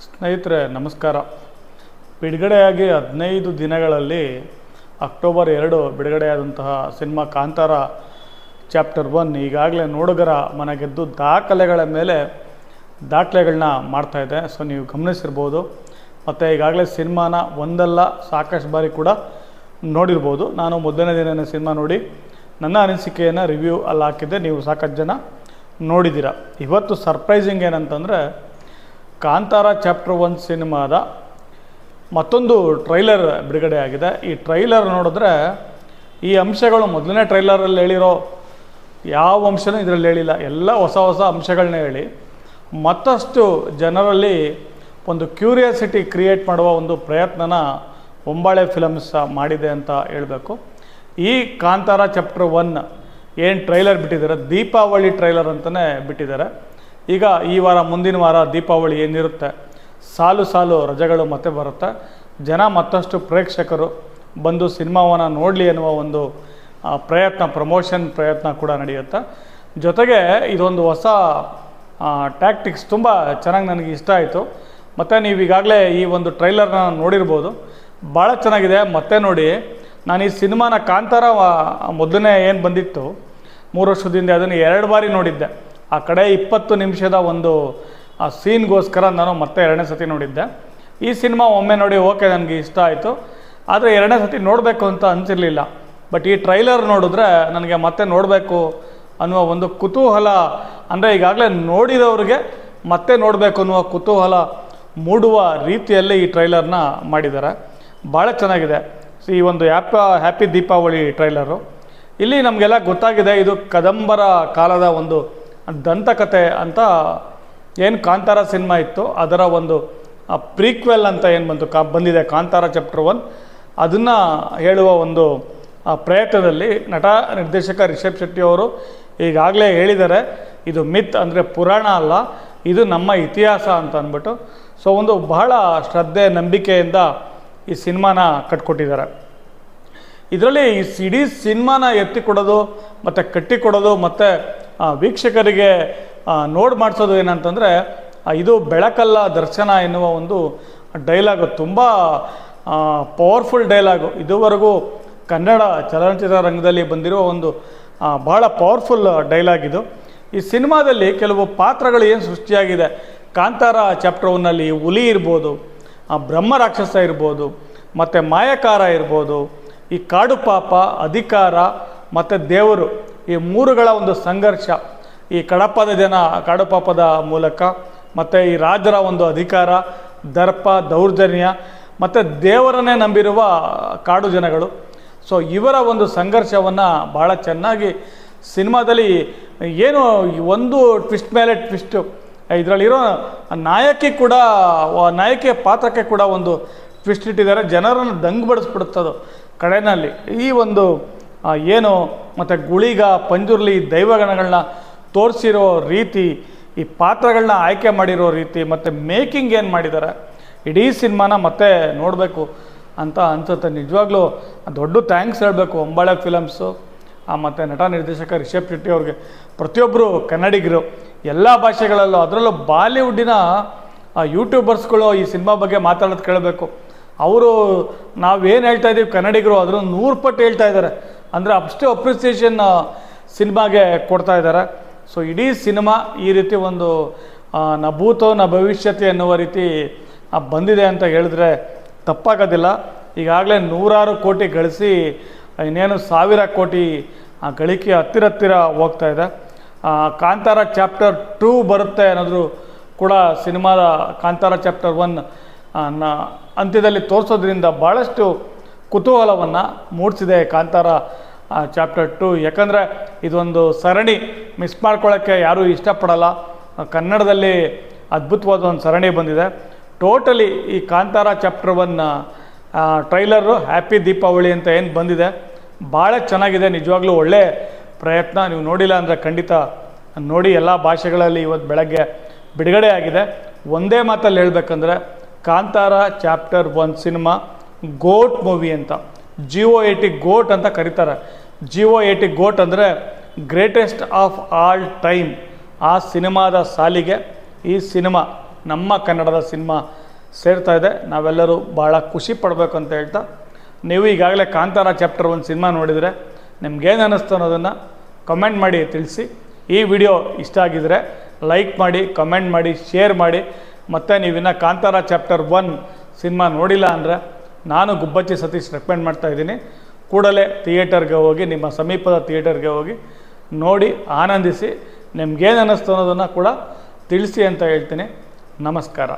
ಸ್ನೇಹಿತರೆ, ನಮಸ್ಕಾರ. ಬಿಡುಗಡೆಯಾಗಿ ಹದಿನೈದು ದಿನಗಳಲ್ಲಿ ಅಕ್ಟೋಬರ್ ಎರಡು ಬಿಡುಗಡೆಯಾದಂತಹ ಸಿನಿಮಾ ಕಾಂತಾರ ಚಾಪ್ಟರ್ ಒನ್ ಈಗಾಗಲೇ ನೋಡುಗರ ಮನೆಗೆದ್ದು ದಾಖಲೆಗಳ ಮೇಲೆ ದಾಖಲೆಗಳನ್ನ ಇದೆ. ಸೊ, ನೀವು ಗಮನಿಸಿರ್ಬೋದು. ಮತ್ತು ಈಗಾಗಲೇ ಸಿನಿಮಾನ ಒಂದಲ್ಲ, ಸಾಕಷ್ಟು ಬಾರಿ ಕೂಡ ನೋಡಿರ್ಬೋದು. ನಾನು ಮೊದಲನೇ ದಿನನೇ ಸಿನಿಮಾ ನೋಡಿ ನನ್ನ ಅನಿಸಿಕೆಯನ್ನು ರಿವ್ಯೂ ಅಲ್ಲಿ ಹಾಕಿದ್ದೆ ನೀವು ಸಾಕಷ್ಟು ಜನ ನೋಡಿದ್ದೀರ. ಇವತ್ತು ಸರ್ಪ್ರೈಸಿಂಗ್ ಏನಂತಂದರೆ ಕಾಂತಾರ ಚಾಪ್ಟರ್ ಒನ್ ಸಿನಿಮಾದ ಮತ್ತೊಂದು ಟ್ರೈಲರ್ ಬಿಡುಗಡೆ ಆಗಿದೆ. ಈ ಟ್ರೈಲರ್ ನೋಡಿದ್ರೆ ಈ ಅಂಶಗಳು ಮೊದಲನೇ ಟ್ರೈಲರಲ್ಲಿ ಹೇಳಿರೋ ಯಾವ ಅಂಶನೂ ಇದರಲ್ಲಿ ಹೇಳಿಲ್ಲ. ಎಲ್ಲ ಹೊಸ ಹೊಸ ಅಂಶಗಳನ್ನ ಹೇಳಿ. ಮತ್ತಷ್ಟು ಜನರಲ್ಲಿ ಒಂದು ಕ್ಯೂರಿಯಾಸಿಟಿ ಕ್ರಿಯೇಟ್ ಮಾಡುವ ಒಂದು ಪ್ರಯತ್ನನ ಒಂಬಾಳೆ ಫಿಲಮ್ಸ್ ಮಾಡಿದೆ ಅಂತ ಹೇಳಬೇಕು. ಈ ಕಾಂತಾರ ಚಾಪ್ಟರ್ ಒನ್ ಏನು ಟ್ರೈಲರ್ ಬಿಟ್ಟಿದ್ದಾರೆ? ದೀಪಾವಳಿ ಟ್ರೈಲರ್ ಅಂತಲೇ ಬಿಟ್ಟಿದ್ದಾರೆ. ಈಗ ಈ ವಾರ ಮುಂದಿನ ವಾರ ದೀಪಾವಳಿ ಏನಿರುತ್ತೆ? ಸಾಲು ಸಾಲು ರಜೆಗಳು ಮತ್ತೆ ಬರುತ್ತೆ. ಜನ ಮತ್ತಷ್ಟು ಪ್ರೇಕ್ಷಕರು ಬಂದು ಸಿನಿಮಾವನ್ನು ನೋಡಲಿ ಎನ್ನುವ ಒಂದು ಪ್ರಯತ್ನ ಪ್ರಮೋಷನ್ ಪ್ರಯತ್ನ ಕೂಡ ನಡೆಯುತ್ತೆ. ಜೊತೆಗೆ ಇದೊಂದು ಹೊಸ ಟ್ಯಾಕ್ಟಿಕ್ಸ್ ತುಂಬ ಚೆನ್ನಾಗಿ ನನಗೆ ಇಷ್ಟ ಆಯಿತು. ಮತ್ತು ನೀವು ಈಗಾಗಲೇ ಈ ಒಂದು ಟ್ರೈಲರ್ನ ನೋಡಿರ್ಬೋದು. ಭಾಳ ಚೆನ್ನಾಗಿದೆ. ಮತ್ತೆ ನೋಡಿ, ನಾನು ಈ ಸಿನಿಮಾನ ಕಾಂತಾರ ಮೊದಲನೇ ಏನು ಬಂದಿತ್ತು? ಮೂರು ವರ್ಷದಿಂದ ಅದನ್ನು ಎರಡು ಬಾರಿ ನೋಡಿದ್ದೆ. ಆ ಕಡೆ ಇಪ್ಪತ್ತು ನಿಮಿಷದ ಒಂದು, ಆ ಸೀನ್ಗೋಸ್ಕರ ನಾನು ಮತ್ತೆ ಎರಡನೇ ಸತಿ ನೋಡಿದ್ದೆ. ಈ ಸಿನಿಮಾ ಒಮ್ಮೆ ನೋಡಿ ಓಕೆ, ನನಗೆ ಇಷ್ಟ ಆಯಿತು. ಆದರೆ ಎರಡನೇ ಸತಿ ನೋಡಬೇಕು ಅಂತ ಅನಿಸಿರಲಿಲ್ಲ. ಬಟ್ ಈ ಟ್ರೈಲರ್ ನೋಡಿದ್ರೆ ನನಗೆ ಮತ್ತೆ ನೋಡಬೇಕು ಅನ್ನುವ ಒಂದು ಕುತೂಹಲ, ಅಂದರೆ ಈಗಾಗಲೇ ನೋಡಿದವ್ರಿಗೆ ಮತ್ತೆ ನೋಡಬೇಕು ಅನ್ನುವ ಕುತೂಹಲ ಮೂಡುವ ರೀತಿಯಲ್ಲಿ ಈ ಟ್ರೈಲರ್ನ ಮಾಡಿದ್ದಾರೆ. ಭಾಳ ಚೆನ್ನಾಗಿದೆ. ಈ ಒಂದು ಹ್ಯಾಪ, ಹ್ಯಾಪಿ ದೀಪಾವಳಿ ಟ್ರೈಲರು. ಇಲ್ಲಿ ನಮಗೆಲ್ಲ ಗೊತ್ತಾಗಿದೆ, ಇದು ಕದಂಬರ ಕಾಲದ ಒಂದು ದಂತಕತೆ ಅಂತ ಏನು ಕಾಂತಾರ ಸಿನಿಮಾ ಇತ್ತು ಅದರ ಒಂದು ಪ್ರೀಕ್ವೆಲ್ ಅಂತ ಏನು ಬಂತು, ಕಾ ಬಂದಿದೆ ಕಾಂತಾರ ಚಾಪ್ಟರ್ ಒನ್. ಅದನ್ನು ಹೇಳುವ ಒಂದು ಪ್ರಯತ್ನದಲ್ಲಿ ನಟ ನಿರ್ದೇಶಕ ರಿಷಬ್ ಶೆಟ್ಟಿ ಅವರು ಈಗಾಗಲೇ ಹೇಳಿದ್ದಾರೆ, ಇದು ಮಿತ್ ಅಂದರೆ ಪುರಾಣ ಅಲ್ಲ, ಇದು ನಮ್ಮ ಇತಿಹಾಸ ಅಂತ ಅಂದ್ಬಿಟ್ಟು. ಸೊ, ಒಂದು ಬಹಳ ಶ್ರದ್ಧೆ, ನಂಬಿಕೆಯಿಂದ ಈ ಸಿನಿಮಾನ ಕಟ್ಕೊಟ್ಟಿದ್ದಾರೆ. ಇದರಲ್ಲಿ ಈ ಇಡೀ ಸಿನಿಮಾನ ಎತ್ತಿಕೊಡೋದು ಮತ್ತು ಕಟ್ಟಿಕೊಡೋದು, ಮತ್ತು ವೀಕ್ಷಕರಿಗೆ ನೋಡ್ ಮಾಡಿಸೋದು ಏನಂತಂದರೆ ಇದು ಬೆಳಕಲ್ಲ ದರ್ಶನ ಎನ್ನುವ ಒಂದು ಡೈಲಾಗು, ತುಂಬ ಪವರ್ಫುಲ್ ಡೈಲಾಗು. ಇದುವರೆಗೂ ಕನ್ನಡ ಚಲನಚಿತ್ರ ರಂಗದಲ್ಲಿ ಬಂದಿರುವ ಒಂದು ಭಾಳ ಪವರ್ಫುಲ್ ಡೈಲಾಗ್ ಇದು. ಈ ಸಿನಿಮಾದಲ್ಲಿ ಕೆಲವು ಪಾತ್ರಗಳು ಏನು ಸೃಷ್ಟಿಯಾಗಿದೆ? ಕಾಂತಾರ ಚಾಪ್ಟರ್ ಒನ್ನಲ್ಲಿ ಹುಲಿ ಇರ್ಬೋದು ಬ್ರಹ್ಮ ರಾಕ್ಷಸ ಇರ್ಬೋದು, ಮತ್ತು ಮಾಯಕಾರ ಇರ್ಬೋದು, ಈ ಕಾಡು ಪಾಪ, ಅಧಿಕಾರ, ಮತ್ತು ದೇವರು. ಈ ಮೂರುಗಳ ಒಂದು ಸಂಘರ್ಷ, ಈ ಕಡಪದ ಜನ, ಕಡಪಪದ ಮೂಲಕ, ಮತ್ತು ಈ ರಾಜರ ಒಂದು ಅಧಿಕಾರ, ದರ್ಪ, ದೌರ್ಜನ್ಯ, ಮತ್ತು ದೇವರನ್ನೇ ನಂಬಿರುವ ಕಾಡು ಜನಗಳು. ಸೊ ಇವರ ಒಂದು ಸಂಘರ್ಷವನ್ನು ಭಾಳ ಚೆನ್ನಾಗಿ ಸಿನಿಮಾದಲ್ಲಿ ಏನು ಒಂದು ಟ್ವಿಸ್ಟ್ ಮೇಲೆ ಟ್ವಿಸ್ಟು ಇದರಲ್ಲಿರೋ ನಾಯಕಿ ಕೂಡ, ನಾಯಕಿಯ ಪಾತ್ರಕ್ಕೆ ಕೂಡ ಒಂದು ಟ್ವಿಸ್ಟ್ ಇಟ್ಟಿದ್ದಾರೆ. ಜನರನ್ನು ದಂಗು ಬಡಿಸ್ಬಿಡುತ್ತದು ಕಡೆಯಲ್ಲಿ ಈ ಒಂದು ಏನು ಮತ್ತು ಗುಳಿಗ, ಪಂಜುರ್ಲಿ, ದೈವಗಣಗಳನ್ನ ತೋರಿಸಿರೋ ರೀತಿ, ಈ ಪಾತ್ರಗಳನ್ನ ಆಯ್ಕೆ ಮಾಡಿರೋ ರೀತಿ, ಮತ್ತು ಮೇಕಿಂಗ್ ಏನು ಮಾಡಿದ್ದಾರೆ ಇಡೀ ಸಿನಿಮಾನ ಮತ್ತೆ ನೋಡಬೇಕು ಅಂತ ಅನ್ಸುತ್ತೆ. ನಿಜವಾಗ್ಲೂ ದೊಡ್ಡ ಥ್ಯಾಂಕ್ಸ್ ಹೇಳಬೇಕು ಒಂಬಾಳೆ ಫಿಲಮ್ಸು. ಮತ್ತು ನಟ ನಿರ್ದೇಶಕ ರಿಷಬ್ ಶೆಟ್ಟಿ ಅವ್ರಿಗೆ. ಪ್ರತಿಯೊಬ್ಬರು ಕನ್ನಡಿಗರು. ಎಲ್ಲ ಭಾಷೆಗಳಲ್ಲೂ, ಅದರಲ್ಲೂ ಬಾಲಿವುಡ್ಡಿನ ಯೂಟ್ಯೂಬರ್ಸ್ಗಳು ಈ ಸಿನಿಮಾ ಬಗ್ಗೆ ಮಾತಾಡೋದು ಕೇಳಬೇಕು. ಅವರು ನಾವೇನು ಹೇಳ್ತಾ ಇದ್ದೀವಿ ಕನ್ನಡಿಗರು ಅದರ ನೂರು ಪಟ್ಟು ಹೇಳ್ತಾ ಇದ್ದಾರೆ ಅಂದರೆ ಅಷ್ಟೇ ಅಪ್ರಿಸಿಯೇಷನ್ ಸಿನಿಮಾಗೆ ಕೊಡ್ತಾ ಇದ್ದಾರೆ. ಸೊ ಇಡೀ ಸಿನಿಮಾ ಈ ರೀತಿ ಒಂದು ನ ಭೂತೋ ನ ಭವಿಷ್ಯತೆ ಅನ್ನುವ ರೀತಿ ಬಂದಿದೆ ಅಂತ ಹೇಳಿದ್ರೆ ತಪ್ಪಾಗೋದಿಲ್ಲ. ಈಗಾಗಲೇ ನೂರಾರು ಕೋಟಿ ಗಳಿಸಿ ಇನ್ನೇನು ಸಾವಿರ ಕೋಟಿ ಆ, ಗಳಿಕೆ ಹತ್ತಿರ ಹತ್ತಿರ ಹೋಗ್ತಾ ಇದೆ. ಕಾಂತಾರ ಚಾಪ್ಟರ್ ಟೂ ಬರುತ್ತೆ ಅನ್ನೋದು ಕೂಡ ಸಿನಿಮಾದ ಕಾಂತಾರ ಚಾಪ್ಟರ್ ಒನ್ನ ಅಂತ್ಯದಲ್ಲಿ ತೋರಿಸೋದ್ರಿಂದ ಭಾಳಷ್ಟು ಕುತೂಹಲವನ್ನು ಮೂಡಿಸಿದೆ ಕಾಂತಾರ ಚಾಪ್ಟರ್ ಟು. ಯಾಕಂದರೆ ಇದೊಂದು ಸರಣಿ ಮಿಸ್ ಮಾಡ್ಕೊಳ್ಳೋಕ್ಕೆ ಯಾರೂ ಇಷ್ಟಪಡಲ್ಲ. ಕನ್ನಡದಲ್ಲಿ ಅದ್ಭುತವಾದ ಒಂದು ಸರಣಿ ಬಂದಿದೆ. ಟೋಟಲಿ ಈ Kantara chapter one trailer happy Deepavali ಅಂತ ಏನು ಬಂದಿದೆ. ಭಾಳ ಚೆನ್ನಾಗಿದೆ, ನಿಜವಾಗ್ಲೂ ಒಳ್ಳೆ ಪ್ರಯತ್ನ. ನೀವು ನೋಡಿಲ್ಲ ಅಂದರೆ ಖಂಡಿತ ನೋಡಿ, ಎಲ್ಲ ಭಾಷೆಗಳಲ್ಲಿ ಇವತ್ತು ಬೆಳಗ್ಗೆ ಬಿಡುಗಡೆ ಆಗಿದೆ. ಒಂದೇ ಮಾತಲ್ಲಿ ಹೇಳಬೇಕಂದ್ರೆ, Kantara chapter one cinema GOAT movie ಅಂತ. G O A T GOAT ಅಂತ ಕರೀತಾರೆ. G O A T GOAT ಅಂದರೆ ಗ್ರೇಟೆಸ್ಟ್ ಆಫ್ ಆಲ್ ಟೈಮ್ ಆ ಸಿನಿಮಾದ ಸಾಲಿಗೆ ಈ ಸಿನಿಮಾ, ನಮ್ಮ ಕನ್ನಡದ ಸಿನಿಮಾ ಸೇರ್ತಾ ಇದೆ. ನಾವೆಲ್ಲರೂ ಭಾಳ ಖುಷಿ ಪಡಬೇಕು ಅಂತ ಹೇಳ್ತಾ. ನೀವು ಈಗಾಗಲೇ ಕಾಂತಾರ ಚಾಪ್ಟರ್ ಒಂದು ಸಿನಿಮಾ ನೋಡಿದರೆ ನಿಮ್ಗೇನು ಅನ್ನಿಸ್ತು ಅನ್ನೋದನ್ನು ಕಮೆಂಟ್ ಮಾಡಿ ತಿಳಿಸಿ. ಈ ವಿಡಿಯೋ ಇಷ್ಟ ಆಗಿದರೆ ಲೈಕ್ ಮಾಡಿ ಕಮೆಂಟ್ ಮಾಡಿ ಶೇರ್ ಮಾಡಿ. ಮತ್ತು ನೀವಿನ್ನು ಕಾಂತಾರ ಚಾಪ್ಟರ್ ಒನ್ ಸಿನಿಮಾ ನೋಡಿಲ್ಲ ಅಂದರೆ ನಾನು ಗುಬ್ಬಚ್ಚಿ ಸತೀಶ್ ರೆಕಮೆಂಡ್ ಮಾಡ್ತಾ ಇದ್ದೀನಿ. ಕೂಡಲೇ ಥಿಯೇಟರ್ಗೆ ಹೋಗಿ, ನಿಮ್ಮ ಸಮೀಪದ ಥಿಯೇಟರ್ಗೆ ಹೋಗಿ, ನೋಡಿ, ಆನಂದಿಸಿ, ನಿಮ್ಗೇನು ಅನ್ನಿಸ್ತು ಅನ್ನೋದನ್ನು ಕೂಡ ತಿಳಿಸಿ ಅಂತ ಹೇಳ್ತೀನಿ. ನಮಸ್ಕಾರ.